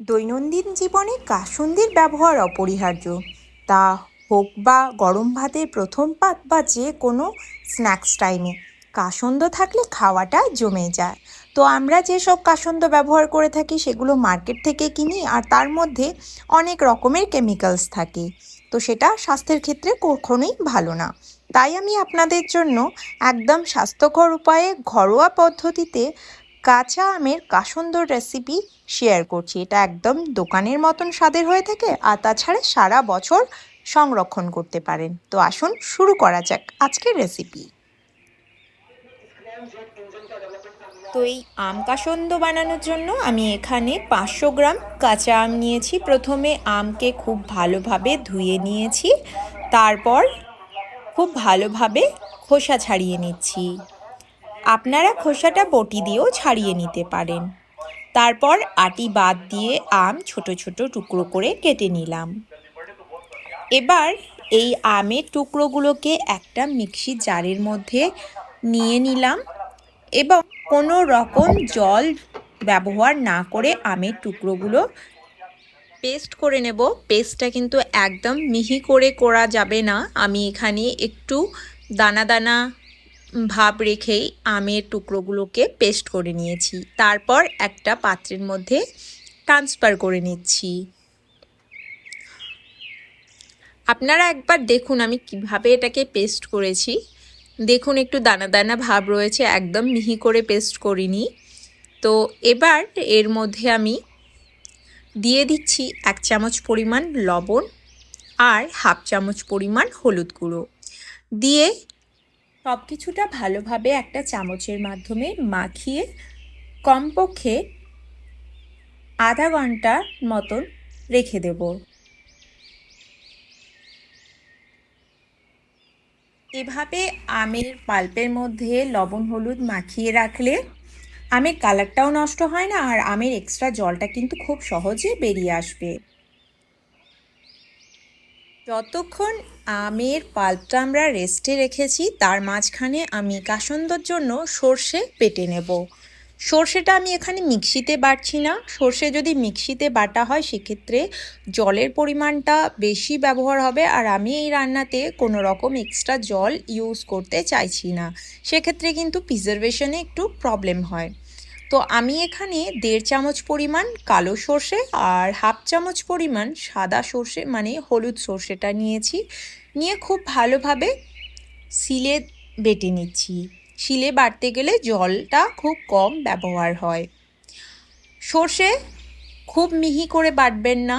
দৈনন্দিন জীবনে কাসুন্দির ব্যবহার অপরিহার্য। তা হোক বা গরম ভাতের প্রথম পাত বা যে কোনো স্ন্যাক্স টাইমে। কাসন্দ থাকলে খাওয়াটা জমে যায়। তো আমরা যেসব কাসন্দ ব্যবহার করে থাকি সেগুলো মার্কেট থেকে কিনি আর তার মধ্যে অনেক রকমের কেমিক্যালস থাকে। তো সেটা স্বাস্থ্যের ক্ষেত্রে কখনোই ভালো না। তাই আমি আপনাদের জন্য একদম স্বাস্থ্যকর উপায়ে ঘরোয়া পদ্ধতিতে কাঁচা আমের কাসন্দর রেসিপি শেয়ার করছি। এটা একদম দোকানের মতন স্বাদের হয়ে থাকে আর তাছাড়া সারা বছর সংরক্ষণ করতে পারেন। তো আসুন শুরু করা যাক আজকের রেসিপি তো এই আম কাসন্দ বানানোর জন্য আমি এখানে পাঁচশো গ্রাম কাঁচা আম নিয়েছি। প্রথমে আমকে খুব ভালোভাবে ধুয়ে নিয়েছি। তারপর খুব ভালোভাবে খোসা ছাড়িয়ে নিচ্ছি। আপনারা খোসাটা বটি দিয়েও ছাড়িয়ে নিতে পারেন। তারপর আটি বাদ দিয়ে আম ছোট ছোট টুকরো করে কেটে নিলাম। এবার এই আমের টুকরোগুলোকে একটা মিক্সি জারের মধ্যে নিয়ে নিলাম এবং কোনো রকম জল ব্যবহার না করে আমের টুকরোগুলো পেস্ট করে নেব। পেস্টটা কিন্তু একদম মিহি করে করা যাবে না। আমি এখানে একটু দানা দানা ভাব রেখেই আমের টুকরোগুলোকে পেস্ট করে নিয়েছি। তারপর একটা পাত্রের মধ্যে ট্রান্সফার করে নিচ্ছি। আপনারা একবার দেখুন আমি কীভাবে এটাকে পেস্ট করেছি। দেখুন একটু দানা দানা ভাব রয়েছে, একদম মিহি করে পেস্ট করিনি। তো এবার এর মধ্যে আমি দিয়ে দিচ্ছি এক চামচ পরিমাণ লবণ আর হাফ চামচ পরিমাণ হলুদ গুঁড়ো। দিয়ে সব কিছুটা ভালোভাবে একটা চামচের মাধ্যমে মাখিয়ে কমপক্ষে আধা ঘণ্টার মতন রেখে দেব। এভাবে আমের পাল্পের মধ্যে লবণ, হলুদ মাখিয়ে রাখলে আমের কালারটাও নষ্ট হয় না আর আমের এক্সট্রা জলটা কিন্তু খুব সহজে বেরিয়ে আসবে। যতক্ষণ আমের পাল্পটা আমরা রেস্টে রেখেছি, তার মাঝখানে আমি কাসন্দর জন্য সর্ষে পেটে নেব। সর্ষেটা আমি এখানে মিক্সিতে বাটছি না। সর্ষে যদি মিক্সিতে বাটা হয়, সেক্ষেত্রে জলের পরিমাণটা বেশি ব্যবহার হবে আর আমি এই রান্নাতে কোনো রকম এক্সট্রা জল ইউজ করতে চাইছি না। সেক্ষেত্রে কিন্তু প্রিজারভেশনে একটু প্রবলেম হয়। তো আমি এখানে দেড় চামচ পরিমাণ কালো সর্ষে আর হাফ চামচ পরিমাণ সাদা সর্ষে মানে হলুদ সর্ষেটা নিয়েছি। নিয়ে খুব ভালোভাবে শিলে বেটে নিচ্ছি। শিলে বাটতে গেলে জলটা খুব কম ব্যবহার হয়। সর্ষে খুব মিহি করে বাটবেন না,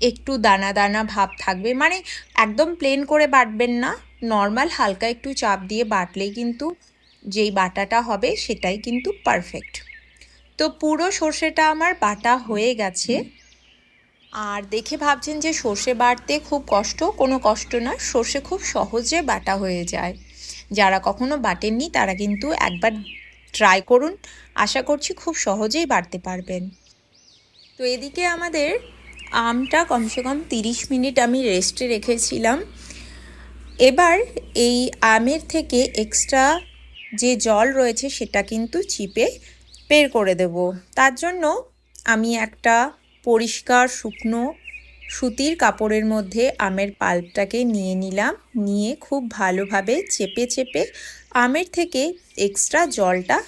একটু দানা দানা ভাব থাকবে মানে একদম প্লেন করে বাটবেন না। নর্মাল হালকা একটু চাপ দিয়ে বাটলেই কিন্তু যেই বাটাটা হবে সেটাই কিন্তু পারফেক্ট তো পুরো সর্ষেটা আমার বাটা হয়ে গেছে। আর দেখে ভাবছেন যে সর্ষে বাটতে খুব কষ্ট কোনো কষ্ট না সর্ষে খুব সহজে বাটা হয়ে যায়। যারা কখনো বাটেননি তারা কিন্তু একবার ট্রাই করুন। আশা করছি খুব সহজেই বাড়তে পারবেন। তো এদিকে আমাদের আমটা কমসে কম তিরিশ মিনিট আমি রেস্টে রেখেছিলাম। এবার এই আমের থেকে এক্সট্রা যে জল রয়েছে সেটা কিন্তু চিপে বের করে দেব। তার জন্য আমি একটা পরিষ্কার শুকনো সুতির কাপড়ের মধ্যে আমের পাল্পটাকে নিয়ে নিলাম। নিয়ে খুব ভালোভাবে চেপে চেপে আমের থেকে এক্সট্রা জলটা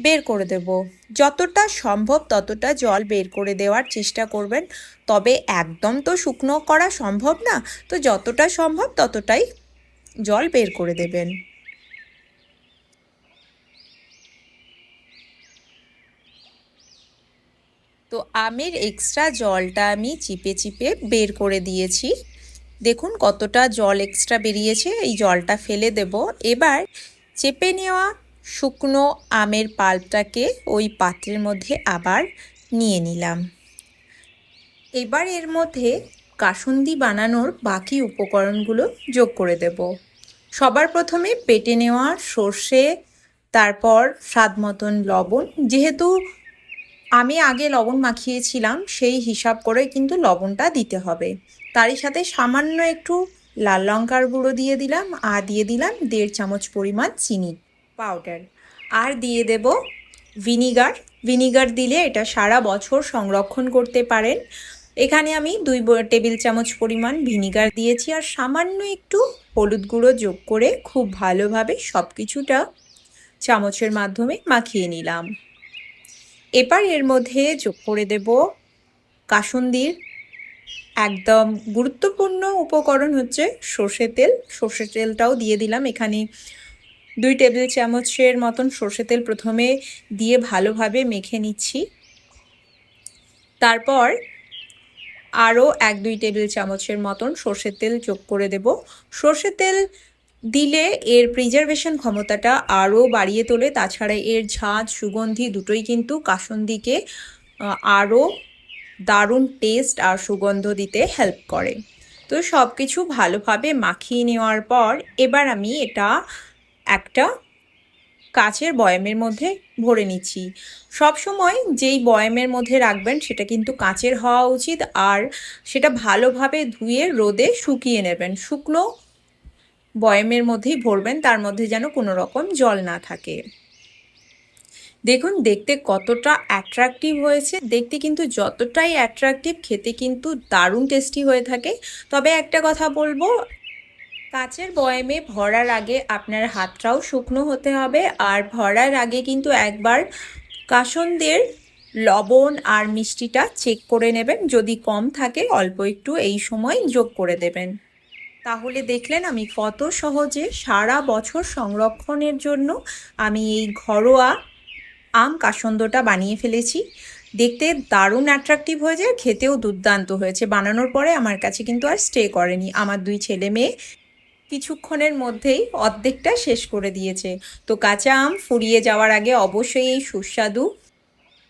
বের করে দেব। যতটা সম্ভব ততটা জল বের করে দেওয়ার চেষ্টা করবেন। তবে একদম তো শুকনো করা সম্ভব না। তো যতটা সম্ভব ততটাই জল বের করে দেবেন। তো আমের এক্সট্রা জলটা আমি চিপে চিপে বের করে দিয়েছি। দেখুন কতটা জল এক্সট্রা বেরিয়েছে, এই জলটা ফেলে দেব। এবার চেপে নেওয়া শুকনো আমের পাল্পটাকে ওই পাত্রের মধ্যে আবার নিয়ে নিলাম। এবার এর মধ্যে কাসুন্দি বানানোর বাকি উপকরণগুলো যোগ করে দেব। সবার প্রথমে পেটে নেওয়া সর্ষে, তারপর স্বাদ মতন লবণ, যেহেতু আমি আগে লবণ মাখিয়েছিলাম, সেই হিসাব করে কিন্তু লবণটা দিতে হবে। তারই সাথে সামান্য একটু লাল লঙ্কার গুঁড়ো দিয়ে দিলাম, আর দিয়ে দিলাম দেড় চামচ পরিমাণ চিনি পাউডার। আর দিয়ে দেব ভিনিগার। ভিনিগার দিলে এটা সারা বছর সংরক্ষণ করতে পারেন। এখানে আমি দুই টেবিল চামচ পরিমাণ ভিনিগার দিয়েছি, আর সামান্য একটু হলুদ গুঁড়ো যোগ করে খুব ভালোভাবে সব কিছুটা চামচের মাধ্যমে মাখিয়ে নিলাম। এবার এর মধ্যে যোগ করে দেব কাসুন্দির। একদম গুরুত্বপূর্ণ উপকরণ হচ্ছে সর্ষে তেল। সর্ষে তেলটাও দিয়ে দিলাম। এখানে দুই টেবিল চামচের মতন সর্ষে তেল প্রথমে দিয়ে ভালোভাবে মেখে নিচ্ছি। তারপর আরও এক দুই টেবিল চামচের মতন সর্ষের তেল যোগ করে দেব। সর্ষের তেল দিলে এর প্রিজারভেশন ক্ষমতাটা আরও বাড়িয়ে তোলে। তাছাড়া এর ঝাঁজ, সুগন্ধি দুটোই কিন্তু কাসন্দিকে আরও দারুণ টেস্ট আর সুগন্ধ দিতে হেল্প করে। তো সব কিছু ভালোভাবে মাখিয়ে নেওয়ার পর এবার আমি এটা একটা কাচের বয়ামের মধ্যে ভরে নিচ্ছি। সব সময় যেই বয়ামের মধ্যে রাখবেন সেটা কিন্তু কাচের হওয়া উচিত আর সেটা ভালোভাবে ধুয়ে রোদে শুকিয়ে নেবেন। শুকনো বয়ামের মধ্যেই ভরবেন, তার মধ্যে যেন কোনো রকম জল না থাকে। দেখুন, দেখতে কতটা অ্যাট্রাকটিভ হয়েছে। দেখতে কিন্তু যতটাই অ্যাট্রাকটিভ খেতে কিন্তু দারুণ টেস্টি হয়ে থাকে। তবে একটা কথা বলব, কাচের বয়ামে ভরার আগে আপনার হাতটাও শুকনো হতে হবে। আর ভরার আগে কিন্তু একবার কাসনদের লবণ আর মিষ্টিটা চেক করে নেবেন। যদি কম থাকে, অল্প একটু এই সময় যোগ করে দেবেন। তাহলে দেখলেন আমি কত সহজে সারা বছর সংরক্ষণের জন্য আমি এই ঘরোয়া আম কাসন্দটা বানিয়ে ফেলেছি। দেখতে দারুণ অ্যাট্রাকটিভ হয়ে যায়, খেতেও দুর্দান্ত হয়েছে। বানানোর পরে আমার কাছে কিন্তু আর স্টে করেনি। আমার দুই ছেলে মেয়ে কিছুক্ষণের মধ্যেই অর্ধেকটা শেষ করে দিয়েছে। তো কাঁচা আম ফুরিয়ে যাওয়ার আগে অবশ্যই এই সুস্বাদু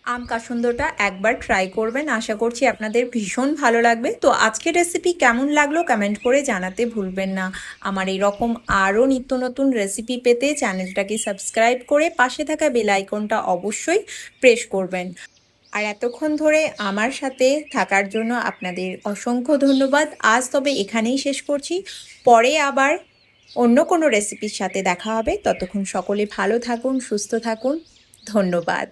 আম কাসুন্দটা একবার ট্রাই করবেন। আশা করছি আপনাদের ভীষণ ভালো লাগবে। তো আজকের রেসিপি কেমন লাগল কমেন্ট করে জানাতে ভুলবেন না। আমার এরকম আরও নিত্য নতুন রেসিপি পেতে চ্যানেলটাকে সাবস্ক্রাইব করে পাশে থাকা বেল আইকনটা অবশ্যই প্রেস করবেন। আর এতক্ষণ ধরে আমার সাথে থাকার জন্য আপনাদের অসংখ্য ধন্যবাদ। আজ তবে এখানেই শেষ করছি। পরে আবার অন্য কোনো রেসিপির সাথে দেখা হবে। ততক্ষণ সকলে ভালো থাকুন, সুস্থ থাকুন। ধন্যবাদ।